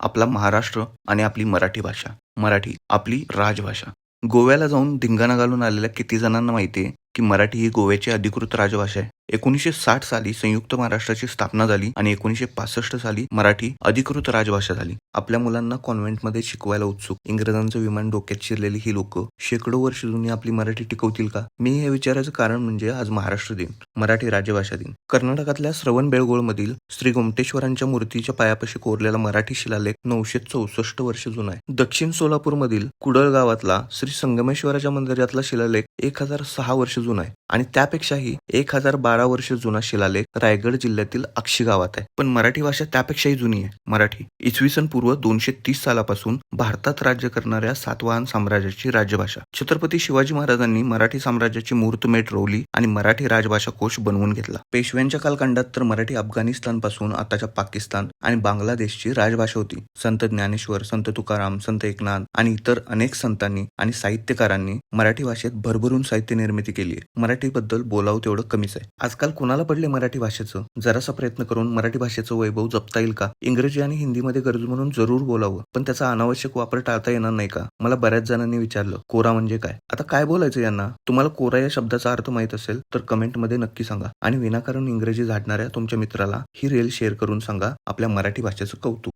आपला महाराष्ट्र आणि आपली मराठी भाषा. मराठी आपली राजभाषा. गोव्याला जाऊन धिंगाणा घालून आलेल्या किती जणांना माहिती आहे की मराठी ही गोव्याची अधिकृत राजभाषा आहे? एकोणीसशे साठ साली संयुक्त महाराष्ट्राची स्थापना झाली आणि एकोणीसशे पासष्ट साली मराठी अधिकृत राजभाषा झाली. आपल्या मुलांना कॉन्व्हेंटमध्ये शिकवायला उत्सुक. इंग्रजांचं विमान डोक्यात शिरलेली ही लोक शेकडो वर्ष जुनी आपली मराठी टिकवतील का? मी हे विचाराचं कारण म्हणजे आज महाराष्ट्र दिन मराठी राजभाषा दिन. कर्नाटकातल्या श्रवण बेळगोळमधील श्री गोमटेश्वरांच्या मूर्तीच्या पायापाशी कोरलेला मराठी शिलालेख नऊशे चौसष्ट वर्ष जुना आहे. दक्षिण सोलापूरमधील कुडळ गावातला श्री संगमेश्वराच्या मंदिरातला शिलालेख एक हजार सहा वर्ष जुना आहे आणि त्यापेक्षाही एक हजार बारा वर्ष जुना शिलालेख रायगड जिल्ह्यातील अक्षी गावात आहे. पण मराठी भाषा त्यापेक्षाही जुनी आहे. मराठी इसवी सन पूर्व दोनशे तीस सालापासून भारतात राज्य करणाऱ्या सातवाहन साम्राज्याची राज्यभाषा छत्रपती शिवाजी महाराजांनी मराठी साम्राज्याची मूर्तमेट रोवली आणि मराठी राजभाषा कोश बनवून घेतला. पेशव्यांच्या कालखंडात तर मराठी अफगाणिस्तानपासून आताच्या पाकिस्तान आणि बांगलादेशची राजभाषा होती. संत ज्ञानेश्वर संत तुकाराम संत एकनाथ आणि इतर अनेक संतांनी आणि साहित्यकारांनी मराठी भाषेत भरभरून साहित्य निर्मिती केली आहे. मराठीबद्दल बोलावं तेवढं कमीच आहे. आजकाल कुणाला पडले मराठी भाषेचं? जरासा प्रयत्न करून मराठी भाषेचं वैभव जपता येईल का? इंग्रजी आणि हिंदीमध्ये गरज म्हणून जरूर बोलावं. पण त्याचा अनावश्यक वापर टाळता येणार नाही का? मला बऱ्याच जणांनी विचारलं कोरा म्हणजे काय? आता काय बोलायचं यांना? तुम्हाला कोरा या शब्दाचा अर्थ माहीत असेल तर कमेंटमध्ये नक्की सांगा. आणि विनाकारण इंग्रजी झाडणाऱ्या तुमच्या मित्राला ही रेल शेअर करून सांगा आपल्या मराठी भाषेचं कौतुक.